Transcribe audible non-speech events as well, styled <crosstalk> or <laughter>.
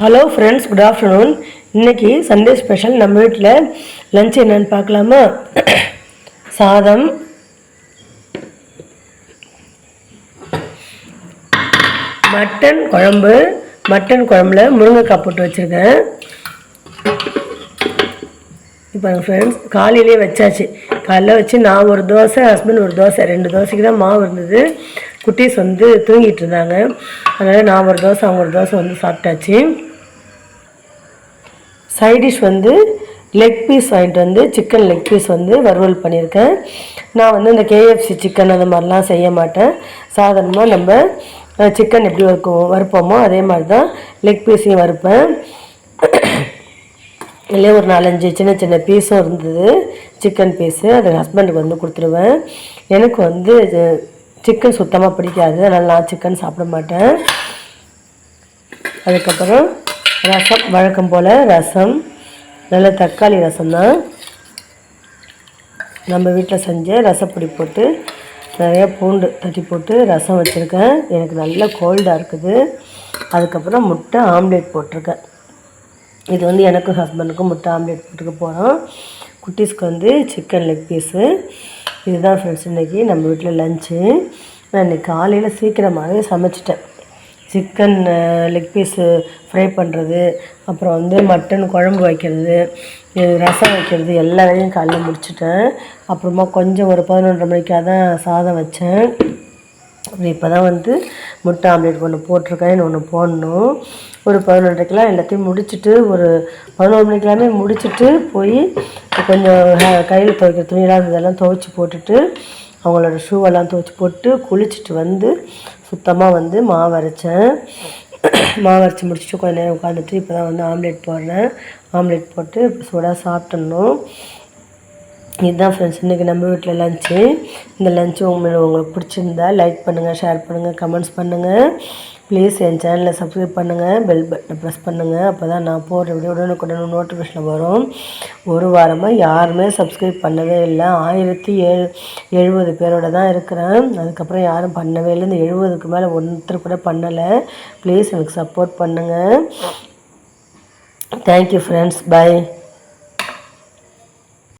Hello friends good afternoon இன்னைக்கு Sunday special நம்ம வீட்டில் லஞ்ச் என்னன்னு பார்க்கலாமா? <clears throat> சாதம். மட்டன் குழம்பு. மட்டன் குழம்புல முருங்கைக்காய் போட்டு வச்சுருக்கேன். இப்போ ஃப்ரெண்ட்ஸ் காலையிலே வச்சாச்சு. காலைல வச்சு நான் ஒரு தோசை ஹஸ்பண்ட் ஒரு தோசை. ரெண்டு தோசைக்கு தான் மாவு இருந்தது. குட்டீஸ் வந்து தூங்கிட்டு இருந்தாங்க. அதனால் நான் ஒரு தோசை அவங்க ஒரு தோசை வந்து சாப்பிட்டாச்சு. சைட் டிஷ் வந்து லெக் பீஸ் வாங்கிட்டு வந்து சிக்கன் லெக் பீஸ் வந்து வறுவல் பண்ணியிருக்கேன். நான் வந்து இந்த கேஎஃப்சி சிக்கன் அந்த மாதிரிலாம் செய்ய மாட்டேன். சாதாரணமாக நம்ம சிக்கன் எப்படி வறுக்குவோம் வறுப்போமோ அதே மாதிரி தான் லெக் பீஸையும் வறுப்பேன். இல்லையே ஒரு நாலஞ்சு சின்ன சின்ன பீஸும் இருந்தது. சிக்கன் பீஸு அது ஹஸ்பண்டுக்கு வந்து கொடுத்துருவேன். எனக்கு வந்து சிக்கன் சுத்தமாக பிடிக்காது. அதனால் நான் சிக்கன் சாப்பிட மாட்டேன். அதுக்கப்புறம் ரசம் வழக்கம் போல் ரசம். நல்ல தக்காளி ரசம் தான் நம்ம வீட்டில் செஞ்ச ரசப்பொடி போட்டு நிறையா பூண்டு தட்டி போட்டு ரசம் வச்சுருக்கேன். எனக்கு நல்ல கோல்டாக இருக்குது. அதுக்கப்புறம் முட்டை ஆம்லேட் போட்டிருக்கேன். இது வந்து எனக்கும் ஹஸ்பண்டுக்கும் முட்டை ஆம்லேட் போட்டுக்க போகிறோம் குட்டீஸ்க்கு வந்து சிக்கன் லெக் பீஸு. இதுதான் ஃப்ரெண்ட்ஸ் இன்றைக்கி நம்ம வீட்டில் லஞ்சு. நான் இன்றைக்கி காலையில் சீக்கிரமாகவே சமைச்சிட்டேன். சிக்கன் லெக் பீஸு ஃப்ரை பண்ணுறது அப்புறம் வந்து மட்டன் குழம்பு வைக்கிறது ரசம் வைக்கிறது எல்லா வேலையும் காலையில் முடிச்சிட்டேன். அப்புறமா கொஞ்சம் ஒரு பதினொன்றரை மணிக்காக தான் சாதம் வச்சேன். இப்போ தான் வந்து முட்டை ஆம்லேட் ஒன்று போட்டிருக்கேன் இன்னும் ஒன்று போடணும். ஒரு பதினொன்றரைக்கெலாம் எல்லாத்தையும் முடிச்சுட்டு ஒரு பதினோரு மணிக்கெல்லாமே முடிச்சுட்டு போய் கொஞ்சம் கையில் துவைக்கிற துணியெல்லாம் இதெல்லாம் துவைச்சி போட்டுட்டு அவங்களோட ஷூவெல்லாம் துவைச்சி போட்டு குளிச்சுட்டு வந்து சுத்தமாக வந்து மாவு அரைச்சேன். மாவு அரைச்சி முடிச்சுட்டு கொஞ்ச நேரம் உட்காந்துட்டு இப்போ தான் வந்து ஆம்லேட் போடுறேன். ஆம்லேட் போட்டு இப்போ சூடாக சாப்பிட்ணும் இதுதான் ஃப்ரெண்ட்ஸ் இன்றைக்கி நம்ம வீட்டில் லஞ்சு இந்த லஞ்சு உங்களுக்கு உங்களுக்கு பிடிச்சிருந்தா லைக் பண்ணுங்கள் ஷேர் பண்ணுங்கள் கமெண்ட்ஸ் பண்ணுங்கள் ப்ளீஸ் என் சேனலை சப்ஸ்கிரைப் பண்ணுங்கள் பெல் பட்டனை ப்ரெஸ் பண்ணுங்கள் அப்போ தான் நான் போடுற வீடியோ உடனுக்குடன் நோட்டிஃபிகேஷன் வரும். ஒரு வாரமாக யாருமே சப்ஸ்கிரைப் பண்ணவே இல்லை. ஆயிரத்தி ஏழு எழுபது பேரோட தான் இருக்கிறேன். அதுக்கப்புறம் யாரும் பண்ணவே இல்லை. இந்த எழுபதுக்கு மேலே ஒருத்தர் கூட பண்ணலை. ப்ளீஸ் எனக்கு சப்போர்ட் பண்ணுங்கள் தேங்க்யூ ஃப்ரெண்ட்ஸ் பை